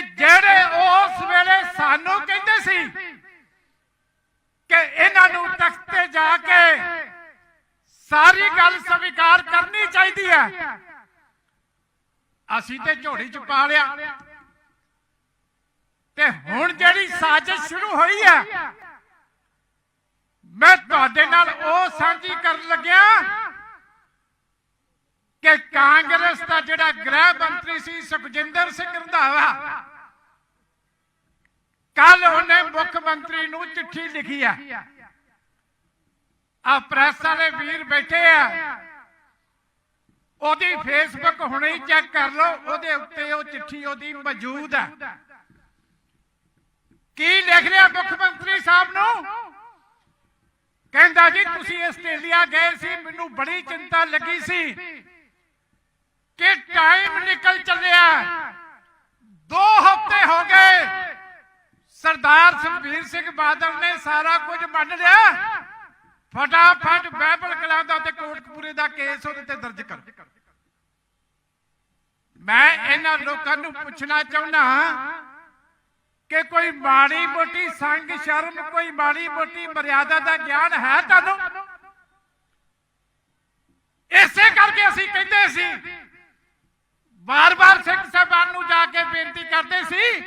ਕਿ ਜਿਹੜੇ ਉਸ ਵੇਲੇ ਸਾਨੂੰ ਕਹਿੰਦੇ ਸੀ ਕਿ ਇਹਨਾਂ ਨੂੰ ਤਖਤ ਤੇ ਜਾ ਕੇ ਸਾਰੀ ਗੱਲ ਸਵੀਕਾਰ ਕਰਨੀ ਚਾਹੀਦੀ ਹੈ। ਅਸੀਂ ਤੇ ਝੋੜੀ ਚ ਪਾ ਲਿਆ। ਤੇ ਹੁਣ ਜਿਹੜੀ ਸਾਜ਼ਿਸ਼ ਸ਼ੁਰੂ ਹੋਈ ਹੈ, ਮੈਂ ਤੁਹਾਡੇ ਨਾਲ ਉਹ ਸਾਂਝੀ ਕਰਨ ਲੱਗਿਆ ਕਿ ਕਾਂਗਰਸ ਦਾ ਜਿਹੜਾ ਗ੍ਰਹਿ ਮੰਤਰੀ ਸੀ ਸੁਖਜਿੰਦਰ ਸਿੰਘ ਰੰਧਾਵਾ ਕੱਲ ਉਹਨੇ ਮੁੱਖ ਮੰਤਰੀ ਨੂੰ ਚਿੱਠੀ ਲਿਖੀ ਆ। ਆ ਪ੍ਰੈਸ ਵਾਲੇ ਵੀਰ ਬੈਠੇ ਆ। ਉਹਦੀ ਫੇਸਬੁੱਕ ਹੁਣੇ ਹੀ ਚੈੱਕ ਕਰ ਲਓ, ਉਹਦੇ ਉੱਤੇ ਉਹ ਚਿੱਠੀ ਉਹਦੀ ਮੌਜੂਦ ਹੈ ਕੀ ਲਿਖ ਲਿਆ ਮੁੱਖ ਮੰਤਰੀ ਸਾਹਿਬ ਨੂੰ? ਕਹਿੰਦਾ ਜੀ, ਤੁਸੀਂ ਆਸਟ੍ਰੇਲੀਆ ਗਏ ਸੀ, ਮੈਨੂੰ ਬੜੀ ਚਿੰਤਾ ਲੱਗੀ ਸੀ ਕਿ ਟਾਈਮ ਨਿਕਲ ਚੱਲਿਆ। ਦੋ ਹਫ਼ਤੇ ਹੋ ਗਏ। ਸਰਦਾਰ ਸੁਖਬੀਰ ਸਿੰਘ ਬਾਦਲ ਨੇ ਸਾਰਾ ਕੁਝ ਮੰਨ ਲਿਆ। ਫਟਾਫਟ ਬਾਈਬਲ ਕਲਾਂ ਦਾ ਤੇ ਕੋਟਕਪੂਰੇ ਦਾ ਕੇਸ ਉਹਦੇ ਤੇ ਦਰਜ ਕਰ। ਮੈਂ ਇਹਨਾਂ ਲੋਕਾਂ ਨੂੰ ਪੁੱਛਣਾ ਚਾਹੁੰਦਾ ਕਿ ਕੋਈ ਮਾੜੀ ਮੋਟੀ ਸੰਗ ਸ਼ਰਮ, ਕੋਈ ਮਾੜੀ ਮੋਟੀ ਮਰਿਆਦਾ ਦਾ ਗਿਆਨ ਹੈ ਤੁਹਾਨੂੰ? ਇਸੇ ਕਰਕੇ ਅਸੀਂ ਕਹਿੰਦੇ ਸੀ ਬਾਰ-ਬਾਰ ਸਿੰਘ ਸਾਹਿਬਾਨ ਨੂੰ ਜਾ ਕੇ ਬੇਨਤੀ ਕਰਦੇ ਸੀ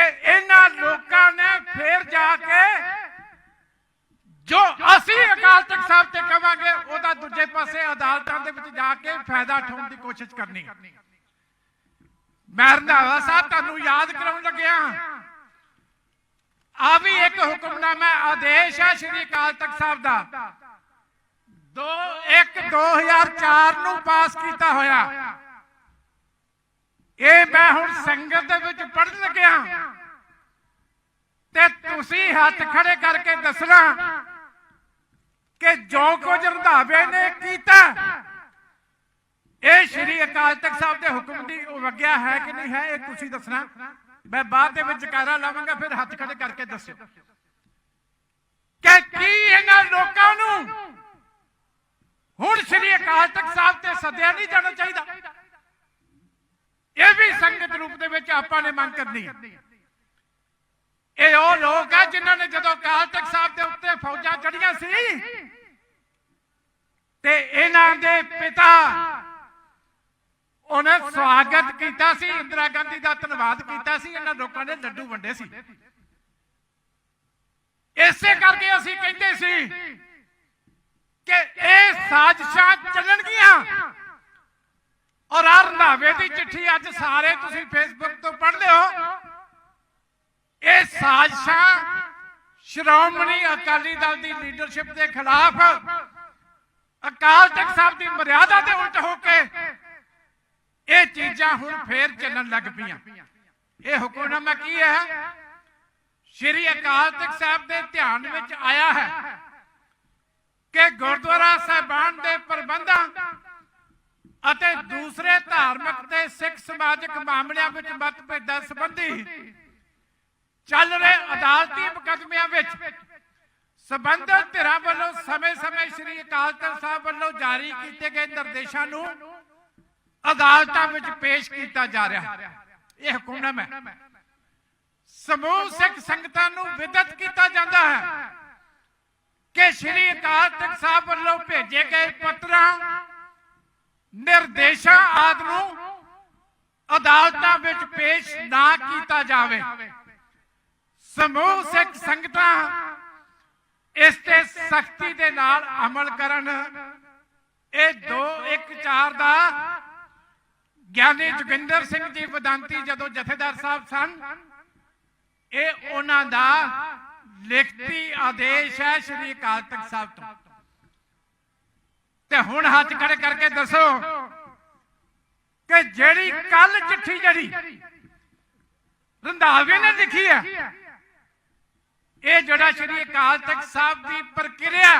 ਕਿ ਇਹਨਾਂ ਲੋਕਾਂ ਨੇ ਫੇਰ ਜਾ ਕੇ ਜੋ ਅਸੀਂ ਅਕਾਲ ਤਖਤ ਸਾਹਿਬ ਤੇ ਕਵਾਂਗੇ, ਉਹਦਾ ਦੂਜੇ ਪਾਸੇ ਅਦਾਲਤਾਂ ਦੇ ਵਿੱਚ ਜਾ ਕੇ ਫਾਇਦਾ ਉਠਾਉਣ ਦੀ ਕੋਸ਼ਿਸ਼ ਕਰਨੀ। ਮੈਂ ਰੰਧਾਵਾ ਸਾਹਿਬ ਤੁਹਾਨੂੰ ਯਾਦ ਕਰਾਉਣ ਲੱਗਿਆ। ਆ ਵੀ ਇੱਕ ਹੁਕਮਨਾਮਾ, ਆਦੇਸ਼ ਹੈ ਸ੍ਰੀ ਅਕਾਲ ਤਖਤ ਸਾਹਿਬ ਦਾ। 2 1 2004 ਨੂੰ ਪਾਸ ਕੀਤਾ ਹੋਇਆ। ਇਹ ਮੈਂ ਹੁਣ ਸੰਗਤ ਦੇ ਵਿੱਚ ਪੜ੍ਹਨ ਲੱਗਿਆ। ਤੇ ਤੁਸੀਂ ਹੱਥ ਖੜੇ ਕਰਕੇ ਦੱਸਣਾ ਕਿ ਜੋ ਕੁਝ ਰੰਧਾਵੇ ਨੇ ਕੀਤਾ, ਇਹ ਸ਼੍ਰੀ ਅਕਾਲ ਤਖਤ ਸਾਹਿਬ ਦੇ ਹੁਕਮ ਦੀ ਵਗਿਆ ਹੈ ਕਿ ਨਹੀਂ ਹੈ, ਇਹ ਤੁਸੀਂ ਦੱਸਣਾ। ਮੈਂ ਬਾਅਦ ਦੇ ਵਿੱਚ ਜਕਾਰਾ ਲਾਵਾਂਗਾ, ਫਿਰ ਹੱਥ ਖੜੇ ਕਰਕੇ ਦੱਸਿਓ। ਕਿ ਕੀ ਇਹਨਾਂ ਲੋਕਾਂ ਨੂੰ ਹੁਣ ਸ਼੍ਰੀ ਅਕਾਲ ਤਖਤ ਸਾਹਿਬ ਤੇ ਸੱਦਿਆ ਨਹੀਂ ਜਾਣਾ ਚਾਹੀਦਾ? ਰੂਪ ਦੇ ਵਿੱਚ ਆਪਾਂ ਨੇ ਮੰਗ ਕਰਨੀ ਹੈ। ਇਹ ਉਹ ਲੋਕ ਆ ਜਿਨ੍ਹਾਂ ਨੇ ਜਦੋਂ ਅਕਾਲ ਤਖਤ ਸਾਹਿਬ ਦੇ ਉੱਤੇ ਫੌਜਾਂ ਚੜੀਆਂ ਸੀ ਤੇ ਇਹਨਾਂ ਦੇ ਪਿਤਾ ਉਹਨੇ ਸਵਾਗਤ ਕੀਤਾ ਸੀ, ਇੰਦਰਾ ਗਾਂਧੀ ਦਾ ਧੰਨਵਾਦ ਕੀਤਾ ਸੀ, ਇਹਨਾਂ ਲੋਕਾਂ ਨੇ ਲੱਡੂ ਵੰਡੇ ਸੀ। ਇਸੇ ਕਰਕੇ ਅਸੀਂ ਕਹਿੰਦੇ ਸੀ ਕਿ ਇਹ ਸਾਜ਼ਿਸ਼ਾਂ ਚੱਲਣਗੀਆਂ। ਔਰ ਆ ਰੰਧਾਵੇ ਦੀ ਚਿੱਠੀ ਅੱਜ ਸਾਰੇ ਤੁਸੀਂ ਫੇਸਬੁੱਕ ਤੋਂ ਪੜ੍ਹਦੇ ਲਿਓ। ਇਹ ਸਾਜ਼ਿਸ਼ਾਂ ਸ਼੍ਰੋਮਣੀ ਅਕਾਲੀ ਦਲ ਦੀ ਲੀਡਰਸ਼ਿਪ ਦੇ ਖਿਲਾਫ ਅਕਾਲ ਤਖਤ ਸਾਹਿਬ ਦੀ ਮਰਿਆਦਾ ਦੇ ਉਲਟ ਹੋ ਕੇ ਇਹ ਚੀਜ਼ਾਂ ਹੁਣ ਫੇਰ ਚੱਲਣ ਲੱਗ ਪਈਆਂ। ਇਹ ਹੁਕਮਨਾਮਾ ਕੀ ਹੈ? ਸ਼੍ਰੀ ਅਕਾਲ ਤਖਤ ਸਾਹਿਬ ਦੇ ਧਿਆਨ ਵਿੱਚ ਆਇਆ ਹੈ ਕਿ ਗੁਰਦੁਆਰਾ ਸਾਹਿਬਾਨ ਦੇ ਪ੍ਰਬੰਧਾਂ ਅਤੇ ਦੂਸਰੇ ਧਾਰਮਿਕ ਤੇ ਸਿੱਖ ਸਮਾਜਿਕ ਮਾਮਲਿਆਂ ਵਿੱਚ ਮਤਭੇਦਾਂ ਸੰਬੰਧੀ ਚੱਲ ਰਹੇ ਅਦਾਲਤੀ ਮੁਕੱਦਮਿਆਂ ਵਿੱਚ ਸਬੰਧਤ ਧਿਰਾਂ ਵੱਲੋਂ ਸਮੇਂ-ਸਮੇਂ ਸ੍ਰੀ ਅਕਾਲ ਤਖਤ ਸਾਹਿਬ ਵੱਲੋਂ ਜਾਰੀ ਕੀਤੇ ਗਏ ਨਿਰਦੇਸ਼ਾਂ ਨੂੰ ਅਦਾਲਤਾਂ ਵਿੱਚ ਪੇਸ਼ ਕੀਤਾ ਜਾ ਰਿਹਾ ਹੈ। ਇਹ ਹੁਕਮਨਾਮਾ ਹੈ। ਸਮੂਹ ਸਿੱਖ ਸੰਗਤਾਂ ਨੂੰ ਵਿਦਤ ਕੀਤਾ ਜਾਂਦਾ ਹੈ ਕਿ ਸ੍ਰੀ ਅਕਾਲ ਤਖਤ ਸਾਹਿਬ ਵੱਲੋਂ ਭੇਜੇ ਗਏ ਪੱਤਰਾਂ ਨਿਰਦੇਸ਼ਾਂ ਆਦਿ ਨੂੰ ਅਦਾਲਤਾਂ ਵਿੱਚ ਪੇਸ਼ ਨਾ ਕੀਤਾ ਜਾਵੇ। ਸਮੂਹ ਸਿੱਖ ਸੰਗਤਾਂ ਇਸ ਤੇ ਸਖਤੀ ਦੇ ਨਾਲ ਅਮਲ ਕਰਨ। ਇਹ 2 1 4 ਦਾ ਗਿਆਨੀ ਜੋਗਿੰਦਰ ਸਿੰਘ ਜੀ ਵਿਦਾਂਤੀ ਜਦੋਂ ਜਥੇਦਾਰ ਸਾਹਿਬ ਸਨ, ਇਹ ਉਹਨਾਂ ਦਾ ਲਿਖਤੀ ਆਦੇਸ਼ ਹੈ ਸ੍ਰੀ ਅਕਾਲ ਤਖਤ ਸਾਹਿਬ ਤੋਂ। ਤੇ ਹੁਣ ਹੱਥ ਖੜੇ ਕਰਕੇ ਦੱਸੋ ਕਿ ਜਿਹੜੀ ਕੱਲ ਚਿੱਠੀ ਜਿਹੜੀ ਰੰਧਾਵੇ ਨੇ ਲਿਖੀ ਹੈ, ਇਹ ਜਿਹੜਾ ਸ੍ਰੀ ਅਕਾਲ ਤਖਤ ਸਾਹਿਬ ਦੀ ਪ੍ਰਕਿਰਿਆ,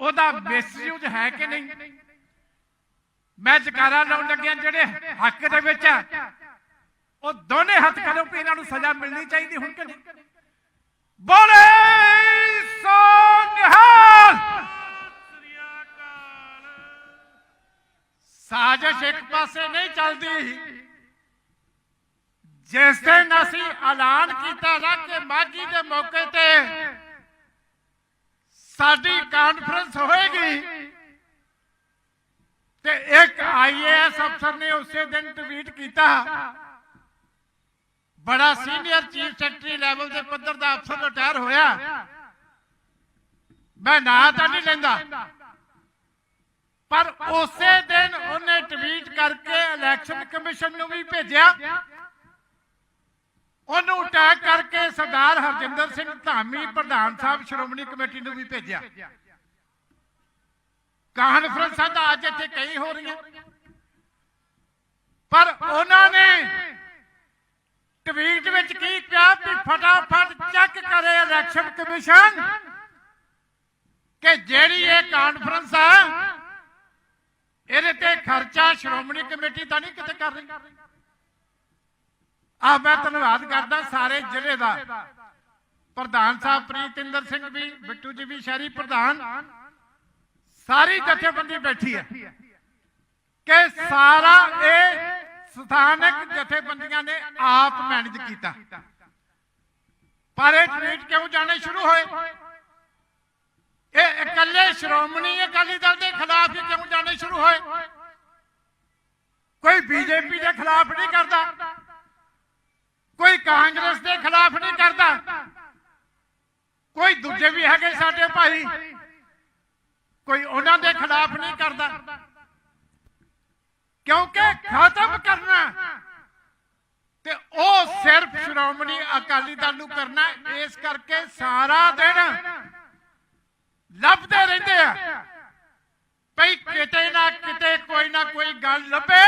ਉਹਦਾ ਮਿਸਯੂਜ ਹੈ ਕਿ ਨਹੀਂ? ਮੈਂ ਜਕਾਰਾ ਲਾਉਣ ਲੱਗਿਆ ਜਿਹੜੇ ਹੱਕ ਦੇ ਵਿੱਚ ਆ ਉਹ ਦੋਨੇ ਹੱਥ ਕਰੋ ਵੀ ਇਹਨਾਂ ਨੂੰ ਸਜ਼ਾ ਮਿਲਣੀ ਚਾਹੀਦੀ ਹੁਣ ਕਿ ਬੋਲੇ ਸੋ ਨਿਹਾਲ! ਸਾਜ਼ਿਸ਼ ਇੱਕ ਪਾਸੇ ਨਹੀਂ ਚੱਲਦੀ। ਜਿਸ ਦਿਨ ਅਸੀਂ ਐਲਾਨ ਕੀਤਾ ਨਾ ਕਿ ਮਾਗੀ ਦੇ ਮੌਕੇ ਤੇ ਸਾਡੀ ਕਾਨਫਰੰਸ ਹੋਏਗੀ, ਤੇ ਇੱਕ ਆਈਏਐਸ ਅਫਸਰ ਨੇ ਉਸੇ ਦਿਨ ਟਵੀਟ ਕੀਤਾ। ਬੜਾ ਸੀਨੀਅਰ ਚੀਫ ਸੈਕਟਰੀ ਲੈਵਲ ਦੇ ਪੱਧਰ ਦਾ ਅਫਸਰ ਰਿਟਾਇਰ ਹੋਇਆ। ਮੈਂ ਨਾਂ ਤਾਂ ਨਹੀਂ ਲੈਂਦਾ। ਪਰ ਉਸੇ ਦਿਨ ਉਹਨੇ ਟਵੀਟ ਕਰਕੇ ਇਲੈਕਸ਼ਨ ਕਮਿਸ਼ਨ ਨੂੰ ਵੀ ਭੇਜਿਆ। ਉਹਨੂੰ ਅਟੈਕ ਕਰਕੇ ਸਰਦਾਰ ਹਰਜਿੰਦਰ ਸਿੰਘ ਧਾਮੀ ਪ੍ਰਧਾਨ ਸਾਹਿਬ ਸ਼੍ਰੋਮਣੀ ਕਮੇਟੀ ਨੂੰ ਵੀ ਭੇਜਿਆ। ਕਾਨਫਰੰਸਾਂ ਤਾਂ ਅੱਜ ਇੱਥੇ ਕਈ ਹੋ ਰਹੀਆਂ। ਪਰ ਉਹਨਾਂ ਨੇ ਟਵੀਟ ਵਿੱਚ ਕੀ ਕਿਹਾ ਵੀ ਫਟਾਫਟ ਚੈੱਕ ਕਰੇ ਇਲੈਕਸ਼ਨ ਕਮਿਸ਼ਨ ਕਿ ਜਿਹੜੀ ਇਹ ਕਾਨਫਰੰਸ ਆ ਇਹਦੇ ਤੇ ਖਰਚਾ ਸ਼੍ਰੋਮਣੀ ਕਮੇਟੀ ਤਾਂ ਨਹੀਂ ਕਿਤੇ ਕਰ ਰਹੀ। ਆ ਮੈਂ ਧੰਨਵਾਦ ਕਰਦਾ ਸਾਰੇ ਜ਼ਿਲ੍ਹੇ ਦਾ। ਪ੍ਰਧਾਨ ਸਾਹਿਬ ਪ੍ਰੀਤਿੰਦਰ ਸਿੰਘ ਵੀ, ਬਿੱਟੂ ਜੀ ਵੀ, ਸ਼ਹਿਰੀ ਪ੍ਰਧਾਨ। ਸਾਰੀ ਜਥੇਬੰਦੀ ਬੈਠੀ ਹੈ ਕਿ ਸਾਰਾ ਇਹ ਸਥਾਨਕ ਜਥੇਬੰਦੀਆਂ ਨੇ ਆਪ ਮੈਨੇਜ ਕੀਤਾ। ਪਰ ਇਹ ਟਵੀਟ ਕਿਉਂ ਜਾਣੇ ਸ਼ੁਰੂ ਹੋਏ? ਇਹ ਇਕੱਲੇ ਸ਼੍ਰੋਮਣੀ ਅਕਾਲੀ ਦਲ ਦੇ ਖਿਲਾਫ ਹੀ ਕਿਉਂ ਜਾਣੇ ਸ਼ੁਰੂ ਹੋਏ? ਕੋਈ ਬੀਜੇਪੀ ਦੇ ਖਿਲਾਫ ਨਹੀਂ ਕਰਦਾ। ਕੋਈ ਕਾਂਗਰਸ ਦੇ ਖਿਲਾਫ ਨਹੀਂ ਕਰਦਾ। ਕੋਈ ਦੂਜੇ ਵੀ ਹੈਗੇ ਸਾਡੇ ਭਾਈ। ਕੋਈ ਉਹਨਾਂ ਦੇ ਖਿਲਾਫ ਨਹੀਂ ਕਰਦਾ। ਕਿਉਂਕਿ ਖਤਮ ਕਰਨਾ ਤੇ ਉਹ ਸਿਰਫ ਸ਼੍ਰੋਮਣੀ ਅਕਾਲੀ ਦਲ ਨੂੰ ਕਰਨਾ ਇਸ ਕਰਕੇ ਸਾਰਾ ਦਿਨ ਲੱਭਦੇ ਰਹਿੰਦੇ ਆ। ਭਈ ਕਿਤੇ ਨਾ ਕਿਤੇ ਕੋਈ ਨਾ ਕੋਈ ਗੱਲ ਲੱਭੇ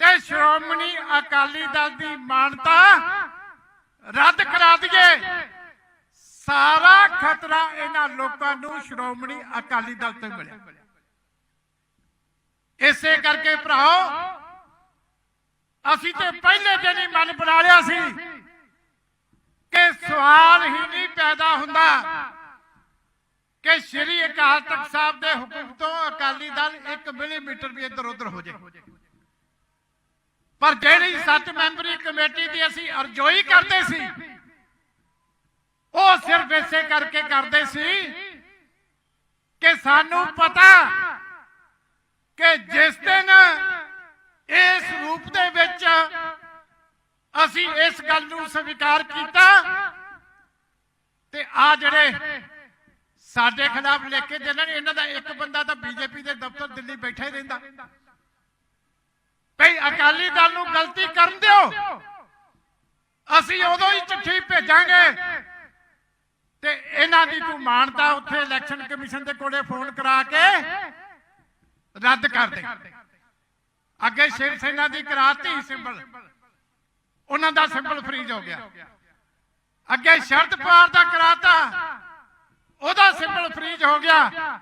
ਤੇ ਸ਼੍ਰੋਮਣੀ ਅਕਾਲੀ ਦਲ ਦੀ ਮਾਨਤਾ ਰੱਦ ਕਰਾ ਦਈਏ। ਸਾਰਾ ਖਤਰਾ ਇਹਨਾਂ ਲੋਕਾਂ ਨੂੰ ਸ਼੍ਰੋਮਣੀ ਅਕਾਲੀ ਦਲ ਤੋਂ ਮਿਲਿਆ। ਇਸੇ ਕਰਕੇ ਭਰਾਓ, ਅਸੀਂ ਤੇ ਪਹਿਲੇ ਦਿਨ ਹੀ ਮਨ ਬਣਾ ਲਿਆ ਸੀ ਕਿ ਸਵਾਲ ਹੀ ਨਹੀਂ ਪੈਦਾ ਹੁੰਦਾ। ਕਿ ਸ਼੍ਰੀ ਅਕਾਲ ਤਖਤ ਸਾਹਿਬ ਦੇ ਹੁਕਮ ਤੋਂ ਅਕਾਲੀ ਦਲ 1 ਮਿਲੀਮੀਟਰ ਵੀ ਇੱਧਰ ਉੱਧਰ ਹੋ ਜਾਏ ਪਰ ਜਿਹੜੀ ਸੱਤ ਮੈਂਬਰੀ ਕਮੇਟੀ ਦੀ ਅਸੀਂ ਅਰਜ਼ੋਈ ਕਰਦੇ ਸੀ, ਉਹ ਸਿਰਫ ਇਸੇ ਕਰਕੇ ਕਰਦੇ ਸੀ ਕਿ ਸਾਨੂੰ ਪਤਾ ਕਿ ਜਿਸ ਦਿਨ ਇਸ ਰੂਪ ਦੇ ਵਿੱਚ ਅਸੀਂ ਇਸ ਗੱਲ ਨੂੰ ਸਵੀਕਾਰ ਕੀਤਾ ਤੇ ਆ ਜਿਹੜੇ ਸਾਡੇ ਖਿਲਾਫ ਲਿਖ ਕੇ ਦੇਣ ਇਹਨਾਂ ਦਾ ਇੱਕ ਬੰਦਾ ਤਾਂ ਬੀਜੇਪੀ ਦੇ ਦਫ਼ਤਰ ਦਿੱਲੀ ਬੈਠਾ ਹੀ ਰਹਿੰਦਾ। ਭਈ ਅਕਾਲੀ ਦਲ ਨੂੰ ਗਲਤੀ ਕਰਨ ਦਿਓ। ਅਸੀਂ ਉਦੋਂ ਹੀ ਚਿੱਠੀ ਭੇਜਾਂਗੇ। ਤੇ ਇਹਨਾਂ ਦੀ ਤੂੰ ਮਾਨਤਾ ਉੱਥੇ ਇਲੈਕਸ਼ਨ ਕਮਿਸ਼ਨ ਦੇ ਕੋਲੇ ਫੋਨ ਕਰਾ ਕੇ ਰੱਦ ਕਰ ਦੇ। ਅੱਗੇ ਸ਼ਿਵ ਸੈਨਾ ਦੀ ਕਰਾਤੀ ਸਿੰਬਲ ਉਹਨਾਂ ਦਾ ਸਿੰਬਲ ਫਰੀਜ਼ ਹੋ ਗਿਆ। ਅੱਗੇ ਸ਼ਰਦ ਪਾਰ ਦਾ ਕਰਾਤਾ। ਉਹਦਾ ਸਿੰਬਲ ਫਰੀਜ਼ ਹੋ ਗਿਆ।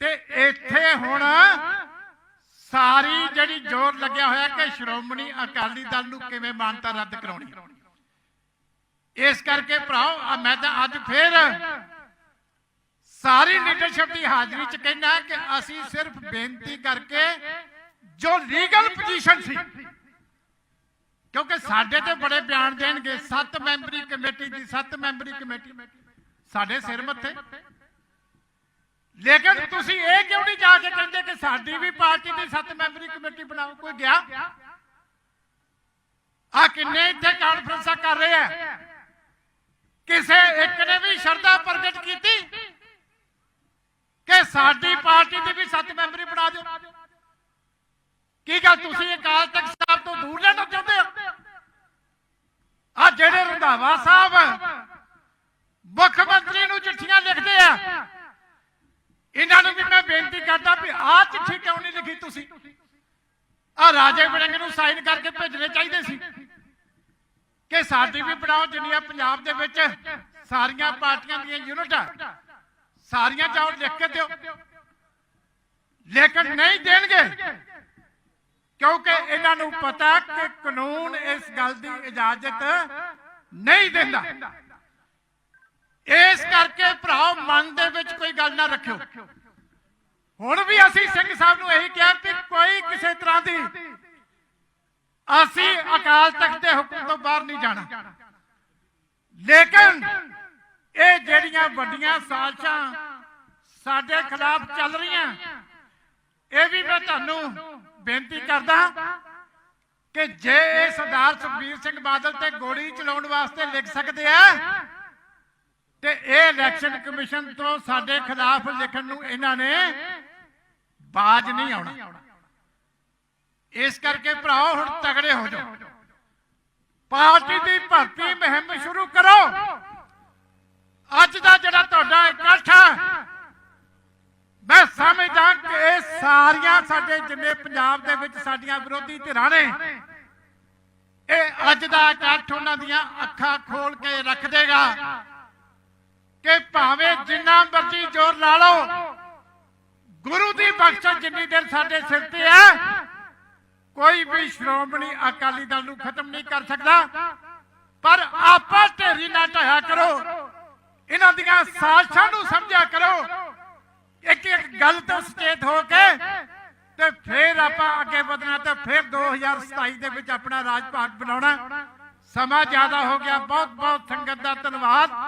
ਤੇ ਇੱਥੇ ਹੁਣ ਸਾਰੀ ਜਿਹੜੀ ਜ਼ੋਰ ਲੱਗਿਆ ਹੋਇਆ ਕਿ ਸ਼੍ਰੋਮਣੀ ਅਕਾਲੀ ਦਲ ਨੂੰ ਕਿਵੇਂ ਮਾਨਤਾ ਰੱਦ ਕਰਾਉਣੀ ਇਸ ਕਰਕੇ ਭਰਾਓ ਮੈਂ ਤਾਂ ਅੱਜ ਫੇਰ ਸਾਰੀ ਲੀਡਰਸ਼ਿਪ ਦੀ ਹਾਜ਼ਰੀ 'ਚ ਕਹਿਣਾ ਕਿ ਅਸੀਂ ਸਿਰਫ ਬੇਨਤੀ ਕਰਕੇ ਜੋ ਲੀਗਲ ਪੋਜੀਸ਼ਨ ਸੀ, ਕਿਉਂਕਿ ਸਾਡੇ ਤੇ ਬੜੇ ਬਿਆਨ ਦੇਣਗੇ, ਸੱਤ ਮੈਂਬਰੀ ਕਮੇਟੀ ਦੀ ਸੱਤ ਮੈਂਬਰੀ ਕਮੇਟੀ। ਸਾਡੇ ਸਿਰ ਮੱਥੇ। ਲੇਕਿਨ ਤੁਸੀਂ ਇਹ ਕਿਉਂ ਨਹੀਂ ਜਾ ਕੇ ਕਹਿੰਦੇ ਕਿ ਸਾਡੀ ਵੀ ਪਾਰਟੀ ਦੀ ਸੱਤ ਮੈਂਬਰੀ ਕਮੇਟੀ ਬਣਾਓ? ਕੋਈ ਗਿਆ? ਆ ਕਿੰਨੇ ਇੱਥੇ ਕਾਨਫਰੰਸਾਂ ਕਰ ਰਹੇ ਆ। ਕਿਸੇ ਇੱਕ ਨੇ ਵੀ ਸ਼ਰਧਾ ਪ੍ਰਗਟ ਕੀਤੀ ਕਿ ਸਾਡੀ ਪਾਰਟੀ ਦੀ ਵੀ ਸੱਤ ਮੈਂਬਰੀ ਬਣਾ ਦਿਓ। ਕੀ ਗੱਲ ਤੁਸੀਂ ਅਕਾਲ ਤਖਤ ਸਾਹਿਬ ਤੋਂ ਦੂਰ ਲੈਣਾ ਚਾਹੁੰਦੇ ਹੋ? ਆ ਜਿਹੜੇ ਰੰਧਾਵਾ ਸਾਹਿਬ ਮੁੱਖ ਮੰਤਰੀ ਨੂੰ ਚਿੱਠੀਆਂ ਲਿਖਦੇ ਆ ਇਹਨਾਂ ਨੂੰ ਵੀ ਮੈਂ ਬੇਨਤੀ ਵੀ ਆਹ ਚਿੱਠੀ ਕਿਉਂ ਨਹੀਂ ਲਿਖੀ ਤੁਸੀਂ? ਆ ਰਾਜੇ ਵੜਿੰਗ ਨੂੰ ਸਾਈਨ ਕਰਕੇ ਭੇਜਣੇ ਚਾਹੀਦੇ ਸੀ। ਕਿ ਸਾਡੀ ਵੀ ਬਣਾਓ ਜਿੰਨੀਆਂ ਪੰਜਾਬ ਦੇ ਵਿੱਚ ਸਾਰੀਆਂ ਪਾਰਟੀਆਂ ਦੀਆਂ ਯੂਨਿਟ ਸਾਰੀਆਂ ਜਾਓ ਲਿਖ ਕੇ ਦਿਓ। ਲੇਕਿਨ ਨਹੀਂ ਦੇਣਗੇ। ਕਿਉਂਕਿ ਇਹਨਾਂ ਨੂੰ ਪਤਾ ਕਿ ਕਾਨੂੰਨ ਇਸ ਗੱਲ ਦੀ ਇਜਾਜ਼ਤ ਨਹੀਂ ਦਿੰਦਾ। ਇਸ ਕਰਕੇ ਭਰਾਓ ਮਨ ਦੇ ਵਿੱਚ ਕੋਈ ਗੱਲ ਨਾ ਰੱਖਿਓ। ਹੁਣ ਵੀ ਅਸੀਂ ਸਿੰਘ ਸਾਹਿਬ ਨੂੰ ਇਹੀ ਕਿਹਾ ਕਿ ਕੋਈ ਕਿਸੇ ਤਰ੍ਹਾਂ ਦੀ ਅਸੀਂ ਅਕਾਲ ਤਖਤ ਦੇ ਹੁਕਮ ਤੋਂ ਬਾਹਰ ਨਹੀਂ ਜਾਣਾ। ਲੇਕਿਨ ਇਹ ਜਿਹੜੀਆਂ ਵੱਡੀਆਂ ਸਾਜ਼ਿਸ਼ਾਂ ਸਾਡੇ ਖਿਲਾਫ ਚੱਲ ਰਹੀਆਂ, ਇਹ ਵੀ ਮੈਂ ਤੁਹਾਨੂੰ ਬੇਨਤੀ ਕਰਦਾ ਕਿ ਜੇ ਇਹ ਸਰਦਾਰ ਸੁਖਬੀਰ ਸਿੰਘ ਬਾਦਲ ਤੇ ਗੋਲੀ ਚਲਾਉਣ ਵਾਸਤੇ ਲਿਖ ਸਕਦੇ ਆ, ਤੇ ਇਹ ਇਲੈਕਸ਼ਨ ਕਮਿਸ਼ਨ ਤੋਂ ਸਾਡੇ ਖਿਲਾਫ ਲਿਖਣ ਨੂੰ ਇਹਨਾਂ ਨੇ ਬਾਜ ਨਹੀਂ ਆਉਣਾ। ਇਸ ਕਰਕੇ ਭਰਾਓ, ਹੁਣ ਤਗੜੇ ਹੋ ਜਾਓ। ਪਾਰਟੀ ਦੀ ਭਰਤੀ ਮੁਹਿੰਮ ਸ਼ੁਰੂ ਕਰੋ। ਅੱਜ ਦਾ ਜਿਹੜਾ ਤੁਹਾਡਾ ਇਕੱਠ ਹੈ ਮੈਂ ਸਮਝਦਾ ਕਿ ਇਹ ਸਾਰੀਆਂ ਸਾਡੇ ਜਿੰਨੇ ਪੰਜਾਬ ਦੇ ਵਿੱਚ ਸਾਡੀਆਂ ਵਿਰੋਧੀ ਧਿਰਾਂ ਨੇ, ਇਹ ਅੱਜ ਦਾ ਇਕੱਠ ਉਹਨਾਂ ਦੀਆਂ ਅੱਖਾਂ ਖੋਲ ਕੇ ਰੱਖ ਦੇਗਾ ਕਿ ਭਾਵੇਂ ਜਿੰਨਾ ਮਰਜ਼ੀ ਜ਼ੋਰ ਲਾ ਲਓ ਗੁਰੂ ਦੀ ਬਖਸ਼ਿਸ਼ ਜਿੰਨੀ ਦੇਰ ਸਾਡੇ ਸਿਰ ਤੇ ਹੈ ਕੋਈ ਵੀ ਸ਼੍ਰੋਮਣੀ ਅਕਾਲੀ ਦਲ ਨੂੰ ਖਤਮ ਨਹੀਂ ਕਰ ਸਕਦਾ। ਪਰ ਆਪਾਂ ਢੇਰੀ ਨਾ ਢਾਇਆ ਕਰੋ। ਇਹਨਾਂ ਦੀਆਂ ਸਾਜ਼ਿਸ਼ਾਂ ਨੂੰ ਸਮਝਿਆ ਕਰੋ। ਇੱਕ ਇੱਕ ਗੱਲ ਤੋਂ ਸਚੇਤ ਹੋ ਕੇ ਤੇ ਫਿਰ ਆਪਾਂ ਅੱਗੇ ਵਧਣਾ ਤੇ ਫਿਰ 2027 ਦੇ ਵਿੱਚ ਆਪਣਾ ਰਾਜ ਭਾਗ ਬਣਾਉਣਾ। ਸਮਾਂ ਜ਼ਿਆਦਾ ਹੋ ਗਿਆ। ਬਹੁਤ ਬਹੁਤ ਸੰਗਤ ਦਾ ਧੰਨਵਾਦ।